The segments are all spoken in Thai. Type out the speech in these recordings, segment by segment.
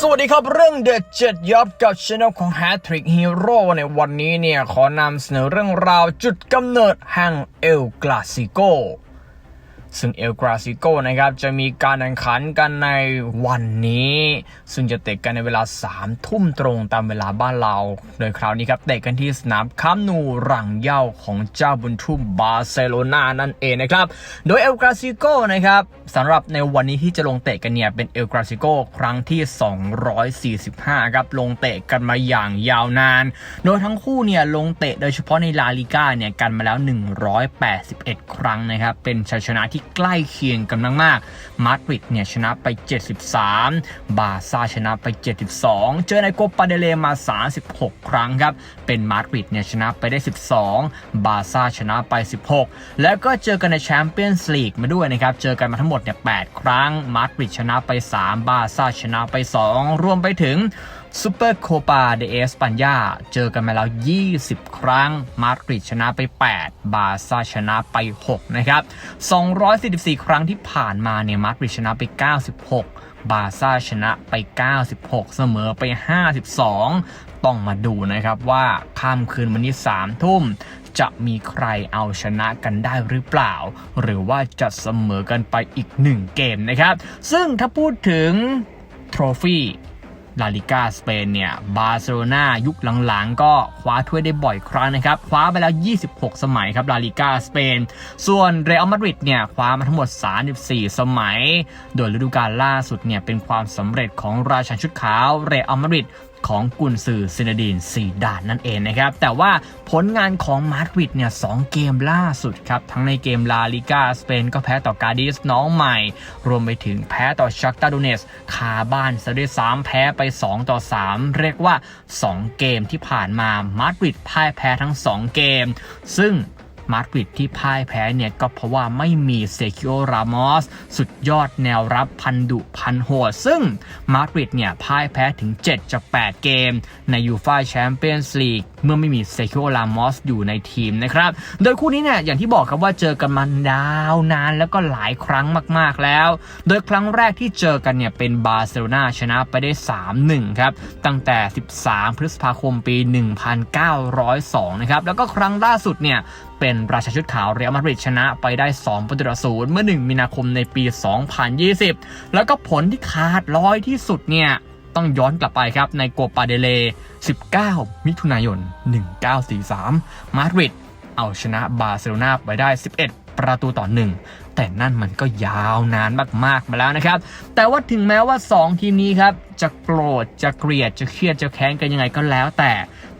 สวัสดีครับเรื่องเด็ดเจ็ดยับกับช anel ของ Hat Trick Hero ในวันนี้เนี่ย ขอนำเสนอเรื่องราวจุดกำเนิดแห่งเอลกลาซิโก ซึ่งเอลกราซิโกนะครับจะมีการแข่งขันกันในวันนี้ ซึ่งจะเตะกันในเวลา 3 ทุ่มตรงตามเวลาบ้านเรา โดยคราวนี้ครับเตะกันที่สนามคัมนูรังเย่าของเจ้าบุญทุ่มบาร์เซโลนานั่นเองนะครับ โดยเอลกราซิโกนะครับสำหรับในวันนี้ที่จะลงเตะกันเนี่ยเป็นเอลกราซิโกครั้งที่ 245 ครับลงเตะกันมาอย่างยาวนาน โดยทั้งคู่เนี่ยลงเตะโดยเฉพาะในลาลิก้าเนี่ยกันมาแล้ว 181 ครั้งนะครับเป็นชัยชนะที่ใกล้เคียงกันมากๆ มาดริดเนี่ยชนะไป 73 บาซ่าชนะไป 72 เจอในโกปาเดเลมา 36 ครั้งครับ เป็นมาดริดเนี่ยชนะไปได้ 12 บาซ่าชนะไป 16 แล้วก็เจอกันในแชมเปี้ยนส์ลีกมาด้วยนะครับ เจอกันมาทั้งหมดเนี่ย8ครั้ง มาดริดชนะไป 3 บาซ่าชนะไป 2 รวมไปถึง ซูเปอร์โคปาเดเอสปัญญาเจอกันมาแล้ว 20 ครั้ง มาดริดชนะไป 8 บาซ่าชนะไป 6 นะครับ 244 ครั้งที่ผ่านมาเนี่ยมาดริดชนะไป 96 บาซ่าชนะไป 96 เสมอไป 52 ต้องมาดูนะครับว่าค่ำคืนวันนี้3ทุ่มจะมีใครเอาชนะกันได้หรือเปล่า หรือว่าจะเสมอกันไปอีก 1 เกมนะครับ ซึ่งถ้าพูดถึงทรฟี่ ลาลิกาสเปนเนี่ยบาร์เซโลนายุคหลังๆ ก็คว้าถ้วยได้บ่อยครั้งนะครับ คว้าไปแล้ว 26 สมัยครับลาลิกาสเปน ส่วนเรอัลมาดริดเนี่ยคว้ามาทั้งหมด 34 สมัย โดยฤดูกาลล่าสุดเนี่ยเป็นความสำเร็จของราชันชุดขาวเรอัลมาดริด ของกุนซือซินดีนซีดานนั่นเองนะครับ แต่ว่าผลงานของมาดริดเนี่ยสเกมล่าสุดครับ ทั้งในเกมลาลิกาสเปนก็แพ้ต่อกาดิสน้องใหม่ รวมไปถึงแพ้ต่อชักตาดูเนสคาบ้านซะด้วยซ้ำแพ้ไป 2 ต่อ 3 เรียกว่า 2 เกมที่ผ่านมามาดริดพ่ายแพ้ทั้ง 2 เกม ซึ่ง มาดริดที่พ่ายแพ้เนี่ยก็เพราะว่าไม่มีเซคิโอรามอสสุดยอดแนวรับพันดุพันโหด ซึ่งมาดริดเนี่ยพ่ายแพ้ถึง 7จาก8เกม ในยูฟาแชมเปี้ยนส์ลีกเมื่อไม่มีเซคิโอรามอสอยู่ในทีมนะครับ โดยคู่นี้เนี่ยอย่างที่บอกครับว่าเจอกันมายาวนานแล้วก็หลายครั้งมากๆแล้ว โดยครั้งแรกที่เจอกันเนี่ยเป็นบาร์เซโลนาชนะไปได้ 3-1 ครับ ตั้งแต่ 13 พฤษภาคมปี 1902 นะครับ แล้วก็ครั้งล่าสุดเนี่ย เป็นราชาชุดขาวเรอัลมาดริดชนะไปได้ 2 ประตูต่อศูนย์เมื่อ 1 มีนาคมในปี 2020 แล้วก็ผลที่ขาดร้อยที่สุดเนี่ยต้องย้อนกลับไปครับในโกปาเดเล 19 มิถุนายน 1943 มาดริดเอาชนะบาร์เซโลนาไปได้ 11 ประตูต่อ 1 แต่นั่นมันก็ยาวนานมาก ๆ มาแล้วนะครับ แต่ว่าถึงแม้ว่า 2 ทีมนี้ครับ จะโกรธ จะเกลียด จะเครียด จะแค้นกันยังไงก็แล้วแต่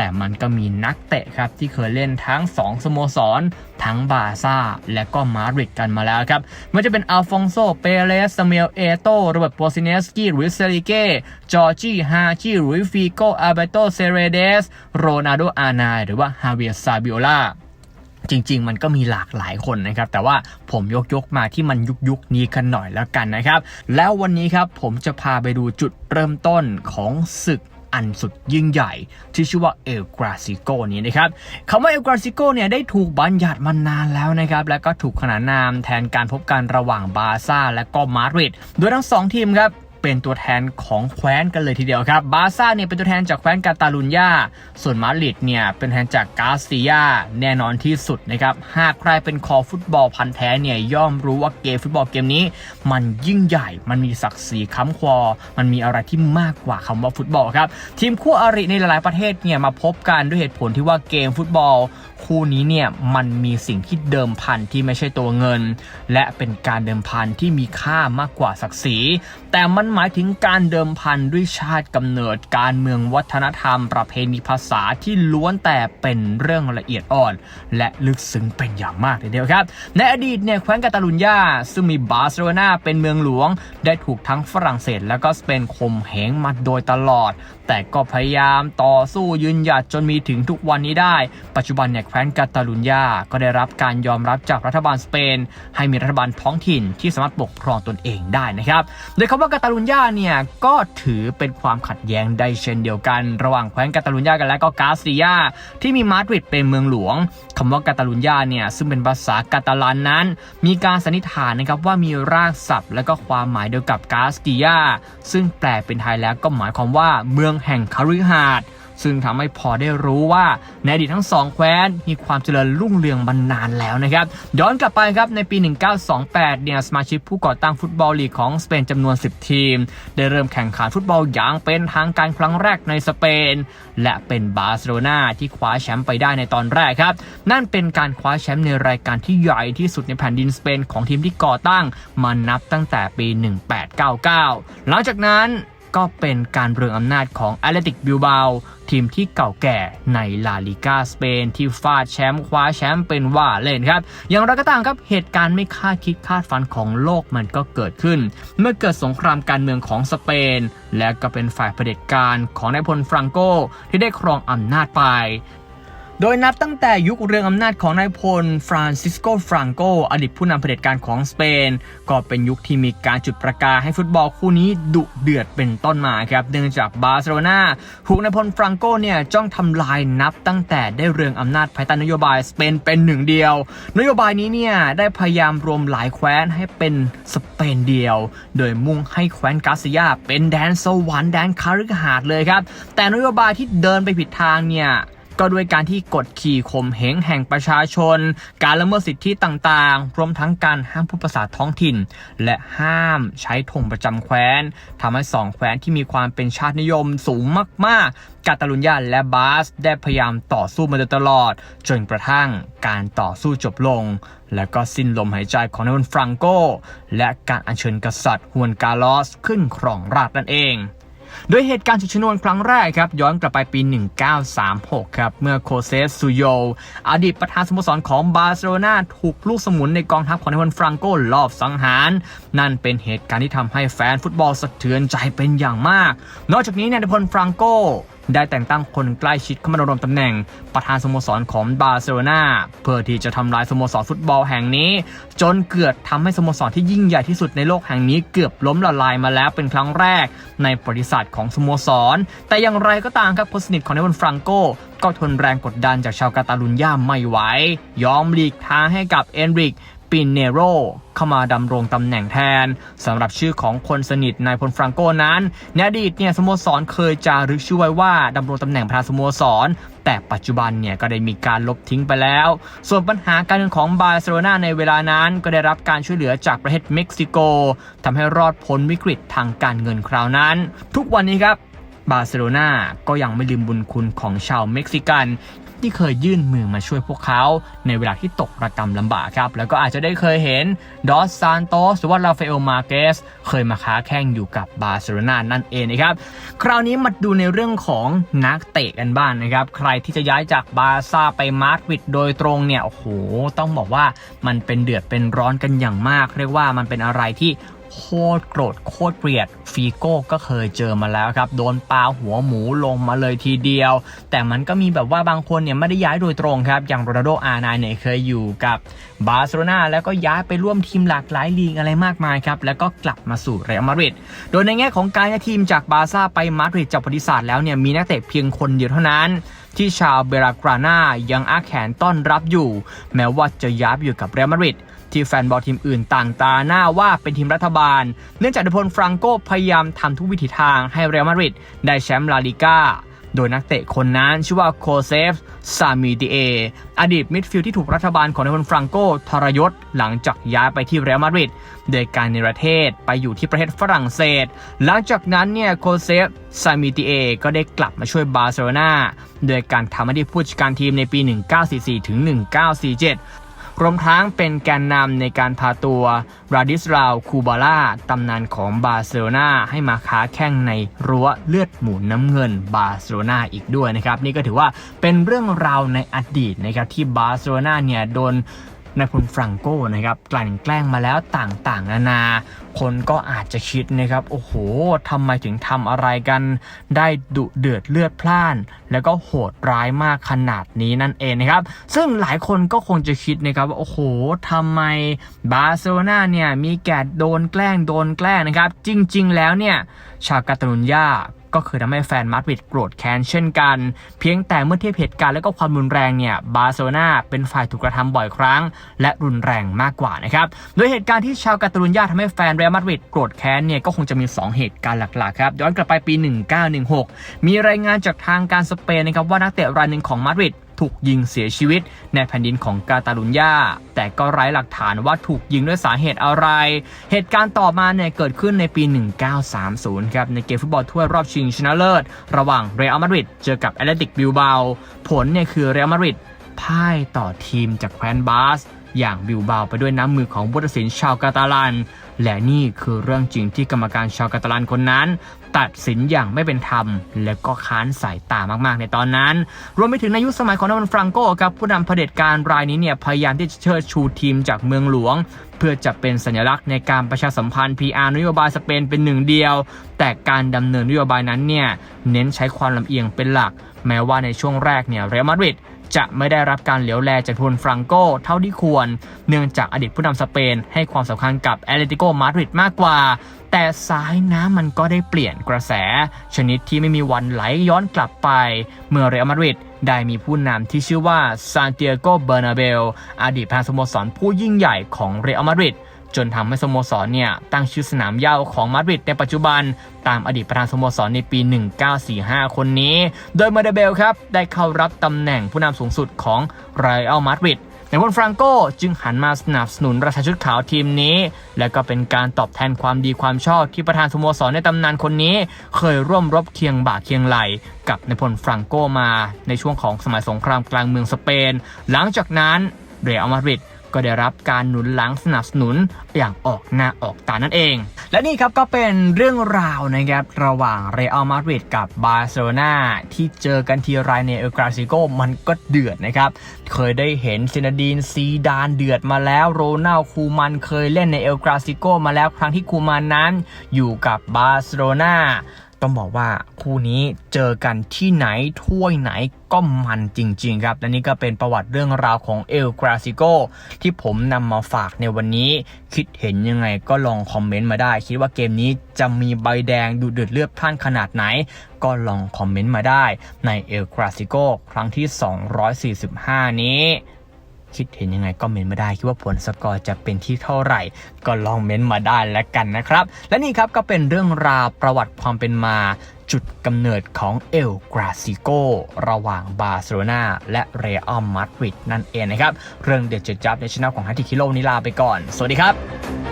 แต่มันก็มีนักเตะครับที่เคยเล่นทั้ง 2 สโมสร ทั้งบาร์ซ่า และก็มาดริดกันมาแล้วครับมันจะเป็นอัลฟองโซ เปเรสซาเมลเอโตโรเบิร์ตโปซิเนสกี้หรือเซริเก้จอร์จีฮาจิหรือฟิโกอาเบโตเซเรเดส โรนาโดอานาหรือว่าฮาเวียซาบิโอลาจริง ๆ มันก็มีหลากหลายคนนะครับ แต่ว่าผมยกยกมาที่มันยุคยุคนี้กันหน่อยแล้วกันนะครับ แล้ววันนี้ครับผมจะพาไปดูจุดเริ่มต้นของศึก อันสุดยิ่งใหญ่ที่ชื่อว่าเอลกราซิโกนี้นะครับคำว่าเอลกราซิโกเนี่ยได้ถูกบัญญัติมานานแล้วนะครับ และก็ถูกขนานนามแทนการพบกันระหว่างบาร์ซ่าและก็มาดริดโดยทั้งสองทีมครับ เป็นตัวแทนของแคว้นกันเลยทีเดียวครับ บาซ่าเนี่ยเป็นตัวแทนจากแคว้นกาตาลุญญา ส่วนมาดริดเนี่ยเป็นแทนจากกาสติยาแน่นอนที่สุดนะครับ หากใครเป็นคอฟุตบอลพันแท้เนี่ยย่อมรู้ว่าเกมฟุตบอลเกมนี้ มันยิ่งใหญ่ มันมีศักดิ์ศรีค้ำคอมันมีอะไรที่มากกว่าคำว่าฟุตบอลครับ ทีมคู่อริในหลายๆประเทศเนี่ยมาพบกันด้วยเหตุผลที่ว่าเกมฟุตบอลคู่นี้เนี่ยมันมีสิ่งที่เดิมพันที่ไม่ใช่ตัวเงิน และเป็นการเดิมพันที่มีค่ามากกว่าศักดิ์ศรี แต่มันหมายถึงการเดิมพันด้วยชาติกำเนิดการเมืองวัฒนธรรม ประเพณีภาษาที่ล้วนแต่เป็นเรื่องละเอียดอ่อน และลึกซึ้งเป็นอย่างมากทีเดียวครับ ในอดีตเนี่ยแคว้นกาตาลุญญาซึ่งมีบาร์เซโลนาเป็นเมืองหลวง ได้ถูกทั้งฝรั่งเศส และก็สเปนข่มเหงมาโดยตลอด แต่ก็พยายามต่อสู้ยืนหยัดจนมีถึงทุกวันนี้ได้ ปัจจุบันเนี่ยแคว้นกาตาลุญญาก็ได้รับการยอมรับจากรัฐบาลสเปน ให้มีรัฐบาลท้องถิ่นที่สามารถปกครองตนเองได้นะครับ โดยคำว่ากาตาลุญญาเนี่ยก็ถือเป็นความขัดแย้งได้เช่นเดียวกัน ระหว่างแคว้นกาตาลุญญากันและก็กาสติยาที่มีมาดริดเป็นเมืองหลวงคำว่ากาตาลุญญาเนี่ยซึ่งเป็นภาษากาตาลันนั้น มีการสันนิษฐานนะครับว่ามีรากศัพท์และก็ความหมายเดียวกับกาสติยาซึ่งแปลเป็นไทยแล้วก็หมายความว่าเมืองแห่งคฤหาสน์ ซึ่งทำให้พอได้รู้ว่าในอดีตทั้งสองแคว้นมีความเจริญรุ่งเรืองมานานแล้วนะครับ ย้อนกลับไปครับในปี 1928 เนี่ยสมาชิกผู้ก่อตั้งฟุตบอลลีกของสเปนจำนวน 10 ทีม ได้เริ่มแข่งขันฟุตบอลอย่างเป็นทางการครั้งแรกในสเปน และเป็นบาร์เซโลนาที่คว้าแชมป์ไปได้ในตอนแรกครับ นั่นเป็นการคว้าแชมป์ในรายการที่ใหญ่ที่สุดในแผ่นดินสเปนของทีมที่ก่อตั้งมานับตั้งแต่ปี 1899 หลังจากนั้น ก็เป็นการเรืองอำนาจของแอตเลติกบิลบาทีมที่เก่าแก่ในลาลิกาสเปนที่ฟาดแชมป์คว้าแชมป์เป็นว่าเล่นครับ อย่างไรก็ตามครับเหตุการณ์ไม่คาดคิดคาดฝันของโลกมันก็เกิดขึ้น เมื่อเกิดสงครามการเมืองของสเปน และก็เป็นฝ่ายเผด็จการของนายพลฟรังโกที่ได้ครองอำนาจไป โดยนับตั้งแต่ยุคเรืองอำนาจของนายพล ฟรานซิสโก ฟรานโก อดีตผู้นำเผด็จการของสเปน ก็เป็นยุคที่มีการจุดประกายให้ฟุตบอลคู่นี้ดุเดือดเป็นต้นมาครับ เนื่องจากบาร์เซโลนาถูกนายพล ฟรานโกเนี่ยจ้องทำลายนับตั้งแต่ได้เรืองอำนาจภายใต้นโยบายสเปนเป็นหนึ่งเดียว นโยบายนี้เนี่ยได้พยายามรวมหลายแคว้นให้เป็นสเปนเดียว โดยมุ่งให้แคว้นกาซิยาเป็นแดนสวรรค์แดนคาริหาดเลยครับ แต่นโยบายที่เดินไปผิดทางเนี่ย ก็ด้วยการที่กดขี่ข่มเหงแห่งประชาชน การละเมิดสิทธิต่างๆ รวมทั้งการห้ามพูดภาษาท้องถิ่น และห้ามใช้ธงประจำแคว้นทำให้สองแคว้นที่มีความเป็นชาตินิยมสูงมากๆ กาตาลุญญาและบาสได้พยายามต่อสู้มาโดยตลอด จนกระทั่งการต่อสู้จบลง และก็สิ้นลมหายใจของนายฟรังโกและการอัญเชิญกษัตริย์ฮวนกาลอสขึ้นครองราชนั่นเอง โดยเหตุการณ์ฉุกชนวนครั้งแรกครับย้อนกลับไปปี 1936 ครับ เมื่อโคเซสซูโย อดีตประธานสโมสรของบาร์เซโลนาถูกลูกสมุนในกองทัพของนายพลฟรังโกลอบสังหาร นั่นเป็นเหตุการณ์ที่ทำให้แฟนฟุตบอลสะเทือนใจเป็นอย่างมาก นอกจากนี้นายพลฟรังโก ได้แต่งตั้งคนใกล้ชิดเข้ามาดำรงตำแหน่ง ประธานสโมสรของบาร์เซโลนาเพื่อที่จะทำลายสโมสรฟุตบอลแห่งนี้ จนเกือบทำให้สโมสรที่ยิ่งใหญ่ที่สุดในโลกแห่งนี้เกือบล้มละลายมาแล้วเป็นครั้งแรก ในประวัติศาสตร์ของสโมสร แต่อย่างไรก็ตามครับคนสนิทของเนายพลฟรังโกก็ทนแรงกดดันจากชาวกาตาลุญญาไม่ไหว ยอมหลีกทางให้กับเอนริก ปินเนโรเข้ามาดำรงตำแหน่งแทนสำหรับชื่อของคนสนิทนายพลฟรังโกนั้นในอดีตเนี่ยสโมสรเคยจารึกชื่อไว้ว่าดำรงตำแหน่งประธานสโมสร แต่ปัจจุบันเนี่ยก็ได้มีการลบทิ้งไปแล้ว ส่วนปัญหาการเงินของบาร์เซโลนาในเวลานั้นก็ได้รับการช่วยเหลือจากประเทศเม็กซิโกทำให้รอดพ้นวิกฤตทางการเงินคราวนั้น ทุกวันนี้ครับบาร์เซโลนาก็ยังไม่ลืมบุญคุณของชาวเม็กซิกัน ที่เคยยื่นมือมาช่วยพวกเขา ในเวลาที่ตกระกรรมลำบากครับ แล้วก็อาจจะได้เคยเห็นดอสซานโตสหรือว่าราฟาเอลมาเกสเคยมาค้าแข่งอยู่กับบาร์เซโลนานั่นเองนะครับ คราวนี้มาดูในเรื่องของนักเตะกันบ้างนนะครับ ใครที่จะย้ายจากบาร์ซ่าไปมาดริดโดยตรงเนี่ยโอ้โหต้องบอกว่ามันเป็นเดือดเป็นร้อนกันอย่างมาก เรียกว่ามันเป็นอะไรที่ โคตรโกรธโคตรเกลียดฟีโก้ก็เคยเจอมาแล้วครับโดนปลาหัวหมูลงมาเลยทีเดียว แต่มันก็มีแบบว่าบางคนเนี่ยไม่ได้ย้ายโดยตรงครับ อย่างโรนัลโดอาร์ไนเนี่ยเคยอยู่กับบาร์เซโลนาแล้วก็ย้ายไปร่วมทีมหลากหลายลีกอะไรมากมายครับแล้วก็กลับมาสู่เรอัลมาดริดโดยในแง่ของการย้ายทีมจากบาร์ซ่าไปมาดริดจากประวัติศาสตร์แล้วเนี่ยมีนักเตะเพียงคนเดียวเท่านั้นที่ชาวเบรากราน่ายังอาแขนต้อนรับอยู่ แม้ว่าจะย้ายไปอยู่กับเรอัลมาดริด ที่แฟนบอลทีมอื่นต่างตาหน้าว่าเป็นทีมรัฐบาล เนื่องจากนายพลฟรังโกพยายามทำทุกวิถีทางให้เรอัลมาดริดได้แชมป์ลาลิก้าโดยนักเตะคนนั้นชื่อว่าโคเซฟซามิติเอ อดีตมิดฟิลด์ที่ถูกรัฐบาลของนายพลฟรังโกทรยศหลังจากย้ายไปที่เรอัลมาดริดโดยการในประเทศไปอยู่ที่ประเทศฝรั่งเศส หลังจากนั้นเนี่ยโคเซฟซามิติเอ ก็ได้กลับมาช่วยบาร์เซโลนาโดยการทำหน้าที่ผู้จัดการทีมในปี 1944ถึง1947 รวมทั้งเป็นแกนนำในการพาตัวราดิสราวคูบาล่าตำนานของบาร์เซโลนาให้มาค้าแข่งในรั้วเลือดหมูน้ำเงินบาร์เซโลนาอีกด้วยนะครับนี่ก็ถือว่าเป็นเรื่องราวในอดีตนะครับที่บาร์เซโลนาเนี่ยโดนนายพลฟรังโกนะครับกลั่นแกล้งมาแล้วต่างๆ นานา คนก็อาจจะคิดนะครับ โอ้โหทำไมถึงทำอะไรกันได้ดุเดือดเลือดพล่าน แล้วก็โหดร้ายมากขนาดนี้นั่นเองนะครับ ซึ่งหลายคนก็คงจะคิดนะครับว่าโอ้โหทำไมบาร์เซโลนาเนี่ยมีแกดโดนแกล้งโดนแกล้งนะครับ จริง ๆ แล้วเนี่ยชาวกาตาลุญญา ก็คือทำให้แฟนมาดริดโกรธแค้นเช่นกัน เพียงแต่เมื่อเทียบเหตุการณ์และก็ความรุนแรงเนี่ยบาร์เซโลนาเป็นฝ่ายถูกกระทำบ่อยครั้ง และรุนแรงมากกว่านะครับโดยเหตุการณ์ที่ชาวกาตาลุญญาทำให้แฟนเรอัลมาดริดโกรธแค้นเนี่ยก็คงจะมี 2 เหตุการณ์หลักๆครับย้อนกลับไปปี 1916 มีรายงานจากทางการสเปนนะครับว่านักเตะรายหนึ่งของมาดริด ถูกยิงเสียชีวิต ในแผ่นดินของกาตาลุญญา แต่ก็ไร้หลักฐานว่าถูกยิงด้วยสาเหตุอะไร เหตุการณ์ต่อมาเนี่ยเกิดขึ้นในปี 1930 ครับ ในเกมฟุตบอลถ้วยรอบชิงชนะเลิศ ระหว่างเรอัลมาดริดเจอกับแอตเลติกบิลเบาผลเนี่ยคือเรอัลมาดริดพ่ายต่อทีมจากแคว้นบาส อย่างบิลเบาไปด้วยน้ำมือของผู้ตัดสินชาวกาตาลันและนี่คือเรื่องจริงที่กรรมการชาวกาตาลันคนนั้น ตัดสินอย่างไม่เป็นธรรม และก็ค้านสายตามากๆ ในตอนนั้น รวมไปถึงในยุคสมัยของนวันฟรังโกครับผู้นำเผด็จการรายนี้เนี่ยพยายามที่จะเชิดชูทีมจากเมืองหลวง เพื่อจะเป็นสัญลักษณ์ในการประชาสัมพันธ์ PR นโยบายสเปนเป็นหนึ่งเดียว แต่การดำเนินนโยบายนั้นเนี่ยเน้นใช้ความลำเอียงเป็นหลัก แม้ว่าในช่วงแรกเนี่ยเรอัลมาดริด จะไม่ได้รับการเหลียวแลจากทุนฟรังโกเท่าที่ควร เนื่องจากอดีตผู้นำสเปนให้ความสำคัญกับแอตเลติโกมาดริดมากกว่า แต่สายน้ำมันก็ได้เปลี่ยนกระแส ชนิดที่ไม่มีวันไหลย้อนกลับไป เมื่อเรอัลมาดริดได้มีผู้นำที่ชื่อว่าซานติอาโก เบอร์นาเบล อดีตประธานสโมสรผู้ยิ่งใหญ่ของเรอัลมาดริด จนทำให้สโมสรเนี่ยตั้งชื่อสนามหญ้าของมาดริดในปัจจุบัน ตามอดีตประธานสโมสรในปี 1945 คนนี้ โดยมาเดเบลครับได้เข้ารับตำแหน่งผู้นำสูงสุดของไรอัลมาดริดในวันฟรังโกจึงหันมาสนับสนุนราชาชุดขาวทีมนี้ และก็เป็นการตอบแทนความดีความชอบที่ประธานสโมสรในตำนานคนนี้ เคยร่วมรบเคียงบ่าเคียงไหล กับในพลฟรังโกมาในช่วงของสมัยสงครามกลางเมืองสเปน หลังจากนั้นเรอัลมาดริด ก็ได้รับการหนุนหลังสนับสนุนอย่างออกหน้าออกตานั่นเอง และนี่ครับก็เป็นเรื่องราวนะครับระหว่างเรอัลมาดริดกับบาร์เซโลนาที่เจอกันทีไรในเอลกราซิโกมันก็เดือดนะครับ เคยได้เห็นซินาดีนซีดานเดือดมาแล้วโรนัลคูมันเคยเล่นในเอลกราซิโกมาแล้วครั้งที่คูมันนั้นอยู่กับบาร์เซโลนา ต้องบอกว่าคู่นี้เจอกันที่ไหนถ้วยไหนก็มันจริง ๆ ครับ และนี่ก็เป็นประวัติเรื่องราวของเอลกราซิโกที่ผมนำมาฝากในวันนี้ คิดเห็นยังไงก็ลองคอมเมนต์มาได้ คิดว่าเกมนี้จะมีใบแดงดูเดือดเลือดพล่านขนาดไหน ก็ลองคอมเมนต์มาได้ในเอลกราซิโกครั้งที่ 245 นี้ คิดเห็นยังไงก็เมนมาได้คิดว่าผลสกอร์จะเป็นที่เท่าไหร่ ก็ลองเมนมาได้แล้วกันนะครับ และนี่ครับก็เป็นเรื่องราวประวัติความเป็นมาจุดกำเนิดของเอลกราซิโกระหว่างบาร์เซโลนาและเรอัลมาดริดนั่นเองนะครับ เรื่องเด็ดเจ็ดจับในช่องของฮัตติคิโลนิลาไปก่อน สวัสดีครับ